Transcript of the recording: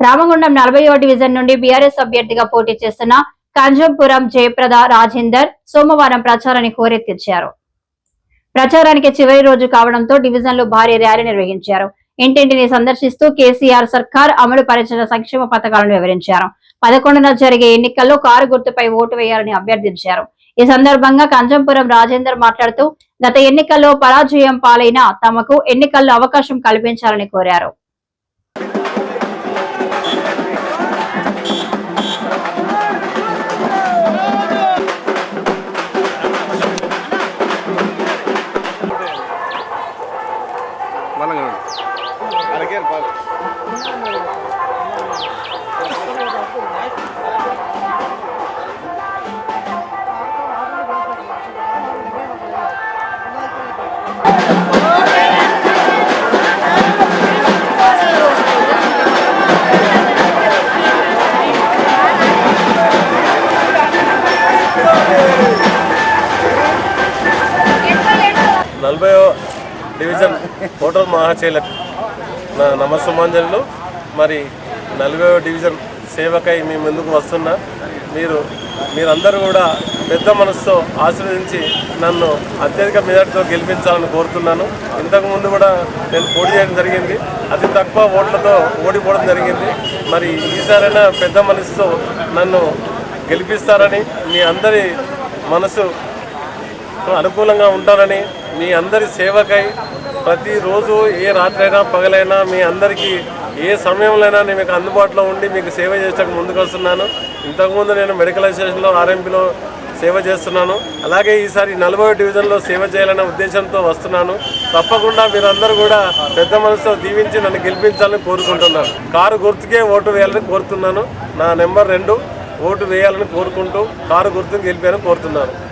రామగుండం నలభైవ డివిజన్ నుండి బీఆర్ఎస్ అభ్యర్థిగా పోటీ చేస్తున్న కంజంపురం జయప్రద రాజేందర్ సోమవారం ప్రచారాన్ని హోరెత్తించారు ప్రచారానికి చివరి రోజు కావడంతో డివిజన్లో భారీ ర్యాలీ నిర్వహించారు. ఇంటింటిని సందర్శిస్తూ కేసీఆర్ సర్కార్ అమలు పరిచిన సంక్షేమ పథకాలను వివరించారు. పదకొండున జరిగే ఎన్నికల్లో కారు గుర్తుపై ఓటు వేయాలని అభ్యర్థించారు. ఈ సందర్భంగా కంజంపురం రాజేందర్ మాట్లాడుతూ గత ఎన్నికల్లో పరాజయం పాలైన తమకు ఎన్నికల్లో అవకాశం కల్పించాలని కోరారు. అడిగే నలభై డివిజన్ ఓటర్ మహాశైలకు నా నమస్సుమాంజలు మరి నలభై డివిజన్ సేవకై మీ ముందుకు వస్తున్నా. మీరు మీరందరూ కూడా పెద్ద మనసుతో ఆశీర్వదించి నన్ను అత్యధిక మెజార్టీతో గెలిపించాలని కోరుతున్నాను. ఇంతకుముందు కూడా నేను పోటీ చేయడం జరిగింది. అతి తక్కువ ఓట్లతో ఓడిపోవడం జరిగింది. మరి ఈసారైనా పెద్ద మనసుతో నన్ను గెలిపిస్తారని మీ అందరి మనసు అనుకూలంగా ఉంటారని మీ అందరి సేవకై ప్రతిరోజు ఏ రాత్రైనా పగలైనా మీ అందరికీ ఏ సమయంలోనైనా నేను మీకు అందుబాటులో ఉండి మీకు సేవ చేసేటప్పుడు ముందుకు వస్తున్నాను ఇంతకుముందు నేను మెడికల్ అసోసియేషన్లో ఆర్ఎంపీలో సేవ చేస్తున్నాను. అలాగే ఈసారి నలభై డివిజన్లో సేవ చేయాలనే ఉద్దేశంతో వస్తున్నాను. తప్పకుండా మీరందరూ కూడా పెద్ద మనసుతో దీవించి నన్ను గెలిపించాలని కోరుకుంటున్నాను. కారు గుర్తుకే ఓటు వేయాలని కోరుతున్నాను. నా నెంబర్ రెండు. ఓటు వేయాలని కోరుకుంటూ కారు గుర్తుకు గెలిపాలని కోరుతున్నాను.